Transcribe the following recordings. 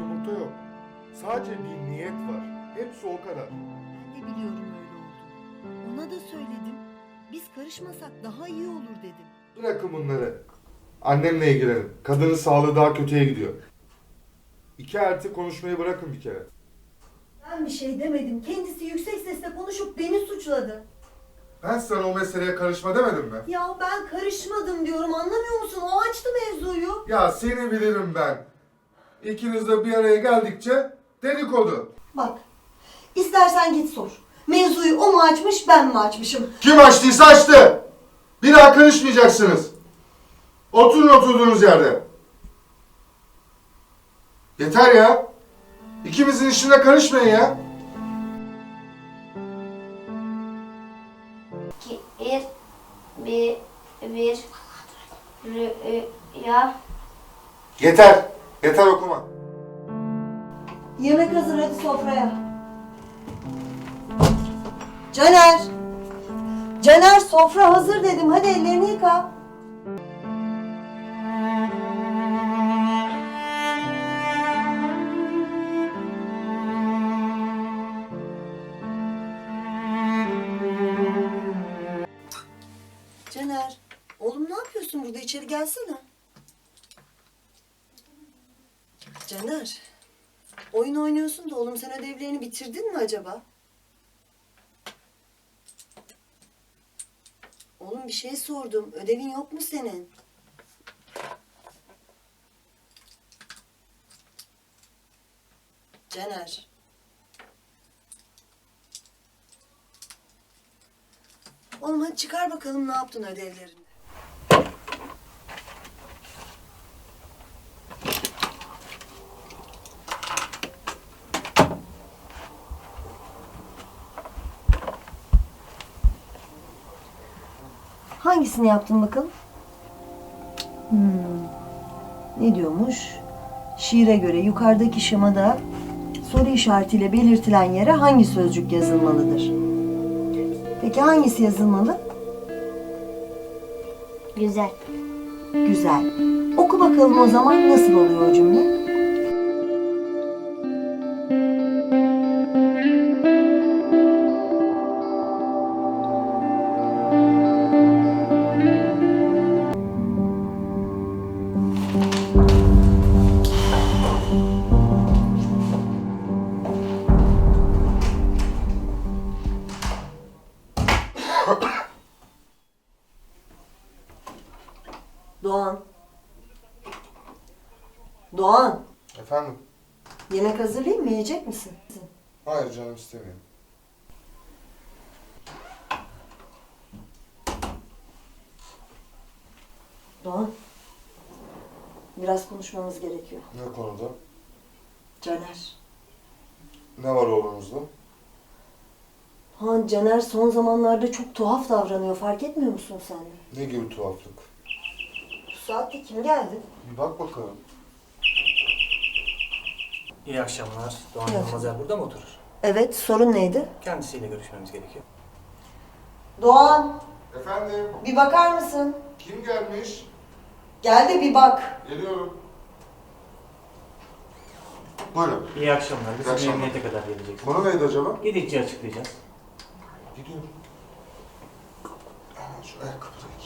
yumurta yok. Sadece bir niyet var. Hepsi o kadar. Ben de biliyorum öyle oldu. Ona da söyledim. Biz karışmasak daha iyi olur dedim. Bırakın bunları. Annemle ilgilenin. Kadının sağlığı daha kötüye gidiyor. İki elti konuşmayı bırakın bir kere. Ben bir şey demedim. Kendisi yüksek sesle konuşup beni suçladı. Ben sana o meseleye karışma demedim mi? Ya ben karışmadım diyorum anlamıyor musun? O açtı mevzuyu. Ya seni bilirim ben. İkiniz de bir araya geldikçe dedikodu. Bak istersen git sor. Mevzuyu o mu açmış ben mi açmışım? Kim açtıysa açtı. Bir daha karışmayacaksınız. Oturun oturduğunuz yerde. Yeter ya. İkimizin işine karışmayın ya. Yeter. Yeter okuma. Yemek hazır hadi sofraya. Caner. Caner sofra hazır dedim. Hadi ellerini yıka. Caner, oğlum ne yapıyorsun burada? İçeri gelsene. Caner, oyun oynuyorsun da oğlum sen ödevlerini bitirdin mi acaba? Oğlum bir şey sordum. Ödevin yok mu senin? Caner. Oğlum hadi çıkar bakalım ne yaptın ödevlerini. Hangisini yaptın bakalım? Hmm. Ne diyormuş? Şiire göre yukarıdaki şemada soru işaretiyle belirtilen yere hangi sözcük yazılmalıdır? Peki hangisi yazılmalı? Güzel. Güzel. Oku bakalım o zaman nasıl oluyor o cümle? Doğan. Efendim? Yemek hazırlayayım mı? Yiyecek misin? Hayır canım istemiyorum. Doğan. Biraz konuşmamız gerekiyor. Ne konuda? Caner. Ne var oğlunuzda? Han Caner son zamanlarda çok tuhaf davranıyor. Fark etmiyor musun sen de? Ne gibi tuhaflık? Bu saatte kim geldi? Bir bak bakalım. İyi akşamlar. Doğan İyi Yılmazer burada mı oturur? Evet, sorun neydi? Kendisiyle görüşmemiz gerekiyor. Doğan, Efendim? bir bakar mısın? Kim gelmiş? Gel de bir bak. Geliyorum. Buyurun. İyi akşamlar. Biz İyi akşamlar. emniyete kadar geleceksiniz. Konu neydi acaba? Gidince açıklayacağız. Gidiyorum. Hemen şu ayakkabıları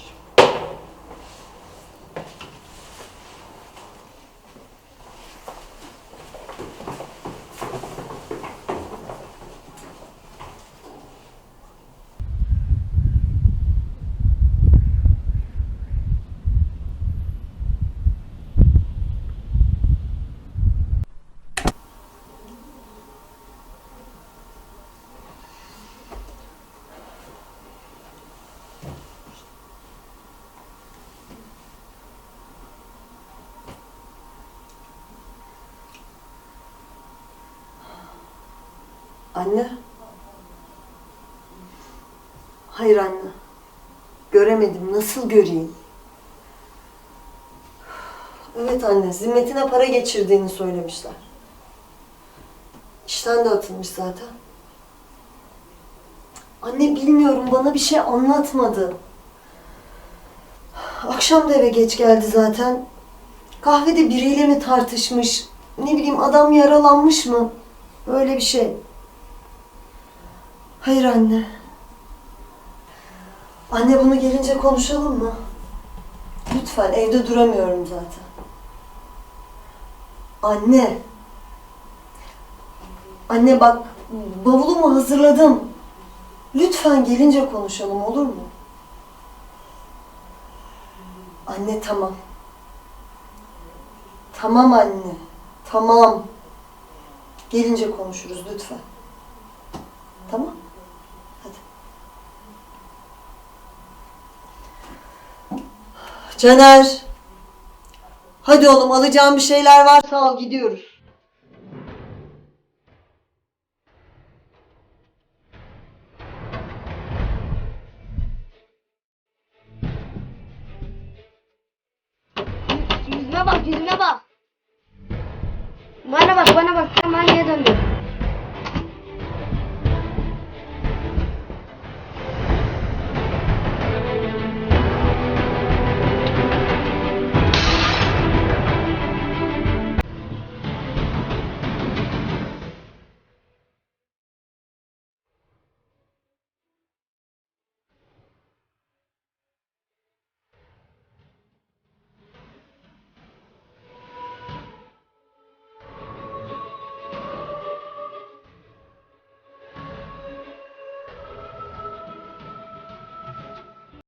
Anne. Hayır anne. Göremedim. Nasıl göreyim? Evet anne. Zimmetine para geçirdiğini söylemişler. İşten de atılmış zaten. Anne bilmiyorum bana bir şey anlatmadı. Akşam da eve geç geldi zaten. Kahvede biriyle mi tartışmış? Ne bileyim adam yaralanmış mı? Öyle bir şey. Hayır anne. Anne bunu gelince konuşalım mı? Lütfen evde duramıyorum zaten. Anne. Anne bak bavulumu hazırladım. Lütfen gelince konuşalım olur mu? Anne tamam. Tamam anne. Tamam. Gelince konuşuruz lütfen. Tamam? Hadi. Caner. Hadi oğlum alacağım bir şeyler varsa al gidiyoruz. Yüzüme bak yüzüme bak. Bana bak bana bak sen niye döndün?